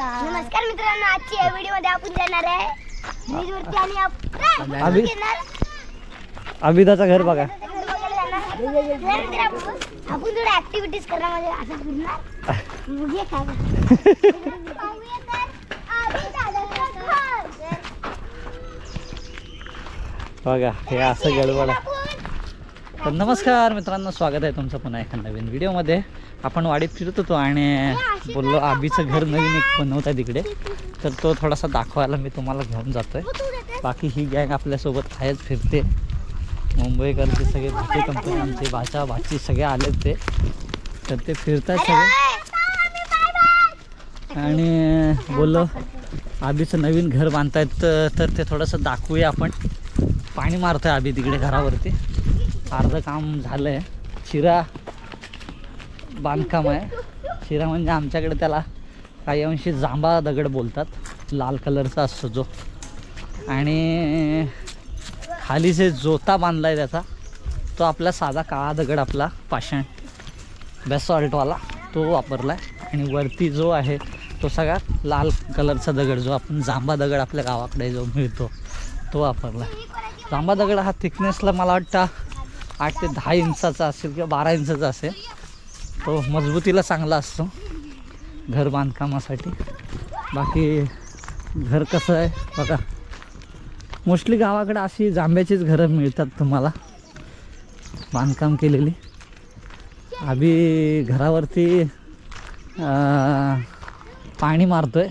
नमस्कार नमस्कार मित्रांनो आजची या व्हिडिओमध्ये आपण जाणार आहे ब्रिज वरती आणि आपण आम्ही- घेणार. अभिदाचं घर बघा जाणार. आपण आपण थोड्या ऍक्टिव्हिटीज करणार म्हणजे असं फिरणार बघूया काय पाहूया तर अभिदादाचं घर. बघा हे असं गडबड आहे. आपण तर नमस्कार मित्रांनो स्वागत आहे तुमचं पुन्हा एका नवीन व्हिडिओमध्ये आपण वाडीत फिरत होतो आणि बोललो आबीचं घर नवीन एक बनवत आहे तिकडे. तर तो थोडासा दाखवायला मी तुम्हाला घेऊन जातोय. बाकी ही गँग आपल्यासोबत आहेच फिरते. मुंबईकरचे सगळे भाटी कंपनी आमचे भाचा भाची सगळे आलेत ते तर ते फिरतात सगळे. आणि बोललो आबीचं नवीन घर बांधतायत तर- तर ते थोडंसं दाखवूया आपण. पाणी मारतोय आबी तिकडे घरावरती. अर्धं काम झालं आहे शिरा बांधकाम आहे. शिरा म्हणजे आमच्याकडे त्याला काही अंशी जांभा दगड बोलतात. लाल कलरचा असतो जो. आणि खाली जे जोता बांधला आहे त्याचा तो आपला साधा काळा दगड आपला पाषाण बेसॉल्टवाला तो वापरला आहे आणि वरती जो आहे तो सगळा लाल कलरचा दगड जो आपण जांभा दगड आपल्या गावाकडे जो मिळतो तो वापरला आहे जांभा दगड हा थिकनेसला मला वाटतं आठ ते दहा इंचाचा असेल किंवा बारा इंचाचा असेल. तो मजबूतीला चांगला असतो घर बांधकामासाठी. बाकी घर कसं आहे बघा. मोस्टली गावाकडे अशी जांभ्याचीच घरं मिळतात तुम्हाला. बांधकाम केलेली. आम्ही घरावरती पाणी पाणी मारतोय.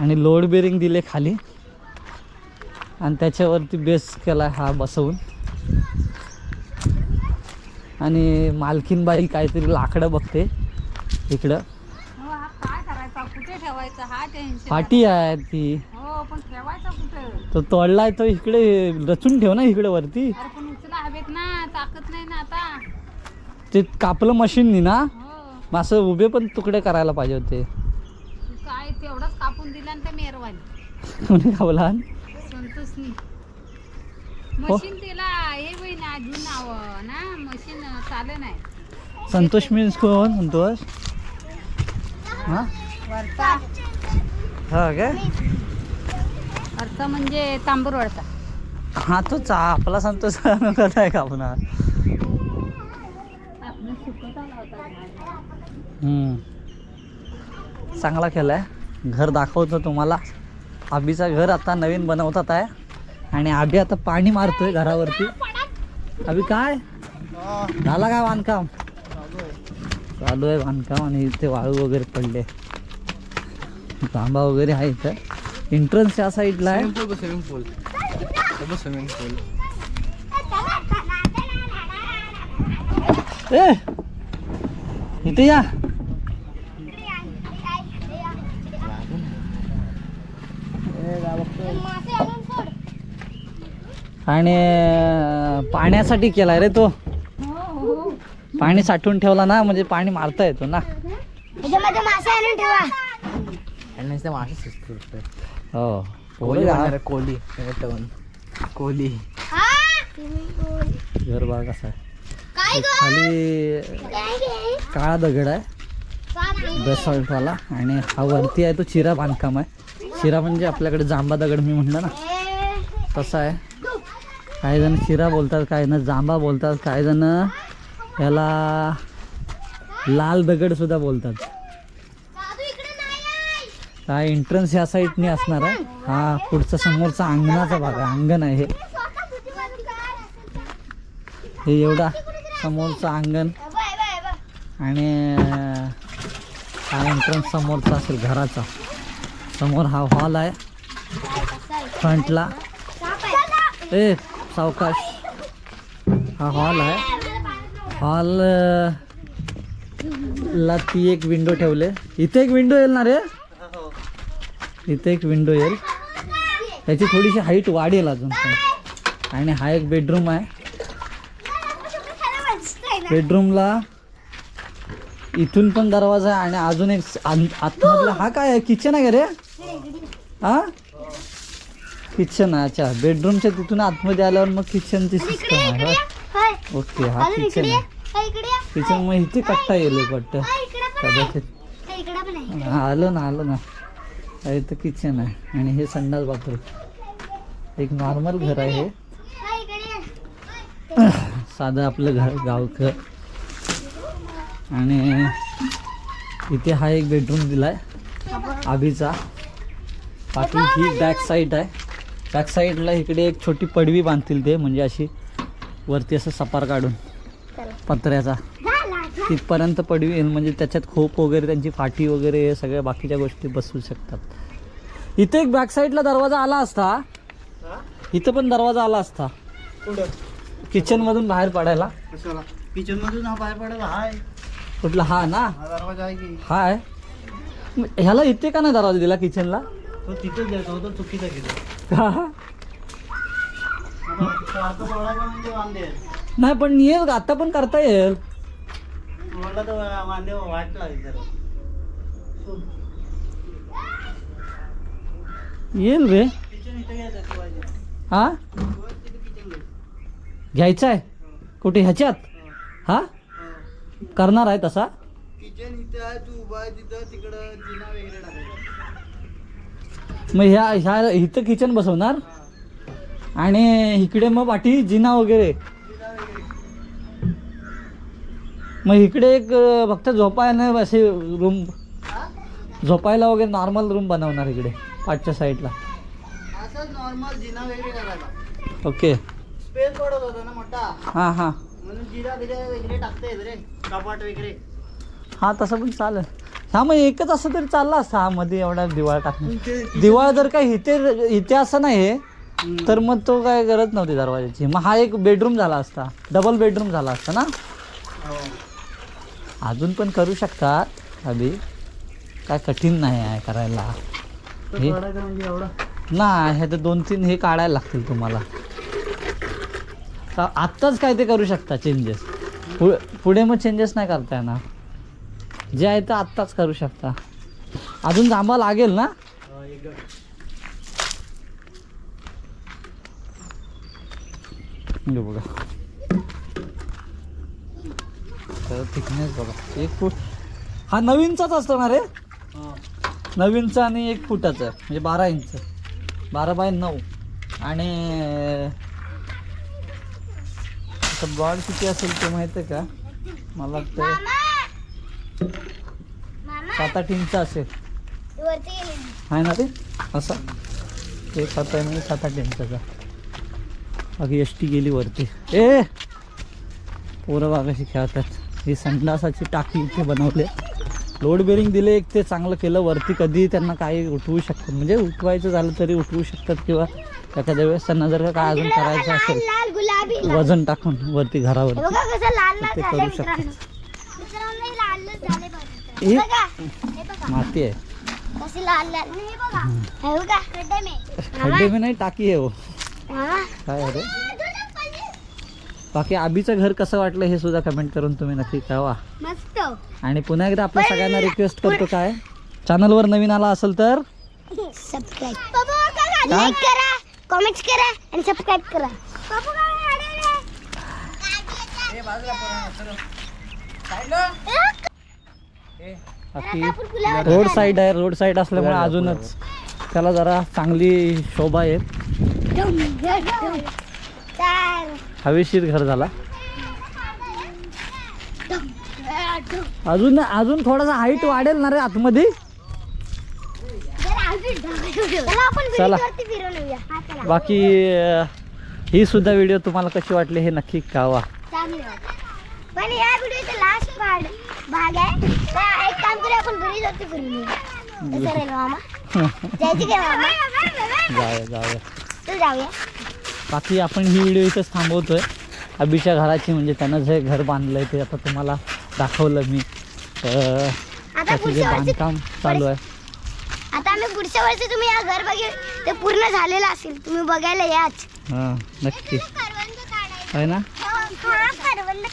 आणि लोड बेरिंग दिले खाली. आणि त्याच्यावरती बेस केला हा बसवून. आणि मालकीनबाई काहीतरी लाकडं बघते इकडं. हो काय करायचा? कुठे ठेवायचा? टेन्शन फाटी आहे ती. हो तो तोडलाय तो इकडे रचून ठेव ना इकडे वरती. अरे पण उचला हवेत ना ताकद नाही ना आता. ते कापलं मशीननी ना हो. मग असं उभे पण तुकडे करायला पाहिजे होते. काय तेवढंच कापून दिला कापला? संतोषनी. मशीन तिला हे होई ना अजून नाव ना? मशीन चाले नाही. संतोष मीन्स कोण? संतोष? हा? वरता हा काय अर्थ म्हणजे तांबूर वरता हा तो चा आपला संतोष कसा आहे कापणार आपण. चांगला केलाय घर दाखवतो तुम्हाला. आबीचा घर आता नवीन बनवतात आहे. आणि आबी आता पाणी मारतोय घरावरती. आबी काय? झाला काय बांधकाम? चालू आहे बांधकाम आणि इथे वाळू वगैरे पडले. तांबा वगैरे आहे इथं. एंट्रन्स या साईडला आहे. Swimming pool swimming pool swimming pool ए इथे या. आणि पाण्यासाठी केलाय रे तो. पाणी साठवून ठेवला ना म्हणजे पाणी मारता येतो ना. त्याच्यामध्ये मासे आणून ठेवा. आणि ते मासे सुचतो हो. हा Swimming pool. घर बघा कसं आहे. काय एक खाली? काळा दगड आहे. बेसॉल्टवाला. आणि हा वरती आहे तो चिरा बांधकाम आहे. चिरा म्हणजे आपल्याकडे जांबा दगड मी म्हटलं ना. तसा आहे. काही जण शिरा बोलतात काही जण जांबा बोलतात काही जण याला लाल दगड सुद्धा बोलतात. हा एंट्रन्स ह्या साईडने असणार आहे? हा पुढचा समोरचा अंगणाचा भाग आहे अंगण आहे हे. एवढा समोरचं अंगण. आणि हा एंट्रन्स समोरचा असेल घराचा. समोर हा हॉल आहे? फ्रंटला. ए सावकाश हा हॉल आहे. हॉल ला ती एक विंडो ठेवले. इथे एक विंडो येईल ना रे? इथे एक विंडो येईल. त्याची थोडीशी हाईट वाढेल अजून पण. आणि हा एक बेडरूम आहे. बेडरूमला इथून पण दरवाजा आहे आणि अजून एक आतमधला हा काय आहे? किचन आहे का रे? हा? किचन आहे अच्छा. बेडरूमच्या तिथून आतमध्ये आल्यावर मग किचनची सिस्टम आहे. ओके हा किचन आहे. किचन मग इथे कट्टा येईल वाटतं. हा, आहे. कदाचित. आहे. हा, आलं ना आलं ना. हे तर किचन आहे. आणि हे संडास बाथरूम. एक नॉर्मल घर आहे हे. साधं आपलं घर गावचं आणि इथे हा एक बेडरूम दिलाय. आभीचा. बाकी ही बॅक साईड आहे. बॅक साईडला इकडे एक छोटी पडवी बांधतील ते म्हणजे अशी वरती असं सपार काढून. चला. पत्र्याचा. तिथपर्यंत पडवी येईल म्हणजे त्याच्यात खोप वगैरे त्यांची फाटी वगैरे हे सगळ्या बाकीच्या गोष्टी बसवू शकतात. इथे एक बॅक साईडला दरवाजा आला असता. इथं पण दरवाजा आला असता. किचन मधून बाहेर पडायला. किचन मधून हा बाहेर पडायला? हाय. कुठला? हा ना? दरवाजा आहे की? हा आहे मग ह्याला इथे का नाही दरवाजा दिला? किचनला? तो तिथेच द्यायचा होता चुकीचा केला का आता सोडायचा म्हणजे वांदे नाही पण येईल का? आता पण करता येईल. येईल रे. हा? घ्यायचा आहे? कुठे ह्याच्यात? हा? करणार आहे तसा? किचन इथे आहे तू उभा आहे तिथं तिकडं जिना वगैरे टाकायचा. मग ह्या ह्या इथं किचन बसवणार? आणि इकडे मग पाठी जिना वगैरे. मग इकडे एक फक्त झोपायला असे रूम झोपायला वगैरे नॉर्मल रूम बनवणार इकडे पाठच्या साईडला नॉर्मल जिना वगैरे करायचा ओके. स्पेस पडत होता ना मोठा. हां हां. म्हणून जिना बिना वगैरे टाकता येत रे कपाट वगैरे. हा तसं पण चालेल. हा मग एकच असं तरी चालला असता हा मध्ये एवढा दिवाळ टाकणं दिवाळ जर काय इथे इथे असं नाही आहे तर मग तो काय गरज नव्हती दरवाजाची. मग हा एक बेडरूम झाला असता. डबल बेडरूम झाला असता ना? हो. अजून पण करू शकतात अभि. काय कठीण नाही आहे करायला. हे? म्हणजे नाही हे तर दोन तीन हे काढायला लागतील तुम्हाला. तर आत्ताच काय ते करू शकता चेंजेस पुढे पुढे मग चेंजेस नाही करता येणार. जे आहे ते आत्ताच करू शकता. अजून जांबा लागेल ना? एक हे बघा. तर थिकनेस बघा. एक फूट. हा नवीनचाच असतो ना रे? हा. नवीनचा आणि एक फुटाचा. म्हणजे बारा इंच. बारा बाय नऊ. आणि ब्रॉड किती असेल ते माहिती आहे का? मला वाटतं मामा! सात आठ इंच असेल. आहे ना ते असं. ते सात आहे म्हणजे सात आठ इंचाचा. बाकी एस टी गेली वरती. ए! पोरं बागाशी खेळतात. ही संडासाची टाकी इथे बनवले. लोड बेरिंग दिले एक ते चांगलं केलं. वरती कधी त्यांना काही उठवू शकतात म्हणजे उठवायचं झालं तरी उठवू शकतात किंवा एखाद्या वेळेस त्यांना जर का काय अजून करायचं असेल. वजन टाकून वरती लाल ते करू शकतात. हे माती आहे. खड्डे में नाही टाकी आहे हो. काय अरे बाकी आबीचं घर कसं वाटलं हे सुद्धा कमेंट करून तुम्ही नक्की कळवा. मस्त. आणि पुन्हा एकदा आपल्या सगळ्यांना रिक्वेस्ट करतो काय? चॅनलवर नवीन आला असेल तर? सबस्क्राईब लाईक करा कमेंट्स करा आणि सबस्क्राईब करा. बाकी रोड साईड आहे रोड साईड असल्यामुळे अजूनच त्याला जरा चांगली शोभा आहे. चार हवेशीर घर झाला. अजून अजून थोडासा हाईट वाढेल ना रे आतमध्ये? चला. बाकी ही सुद्धा व्हिडिओ तुम्हाला कशी वाटली हे नक्की कळवा. वाटली. पण या व्हिडिओचा लास्ट पार्ट भाग आहे. एक काम आपण फिरून. जायची जाऊया जाऊया. जाऊया. बाकी आपण ही व्हिडिओ इथंच थांबवतोय. अभिच्या घराची म्हणजे त्यानं जे घर बांधलंय ते आता तुम्हाला दाखवलं मी. तर त्याचं जे बांधकाम चालू आहे. आता आम्ही पुढच्या वर्षी तुम्ही या घर बघेल ते पूर्ण झालेलं असेल. तुम्ही बघायला याच. हां नक्की. आहे ना?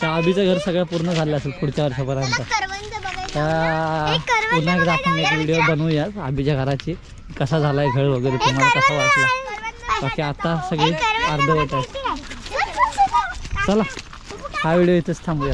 करवंद त्या घर सगळं पूर्ण झालं असेल पुढच्या वर्षापर्यंत. करवंद पुन्हा एकदा आपण एक व्हिडिओ बनवूया अभिच्या घराची. कसा झालाय घर वगैरे तुम्हाला कसा वाटला? बाकी आता सगळे अर्धवट आहे. चला हा व्हिडिओ इथेच थांबूया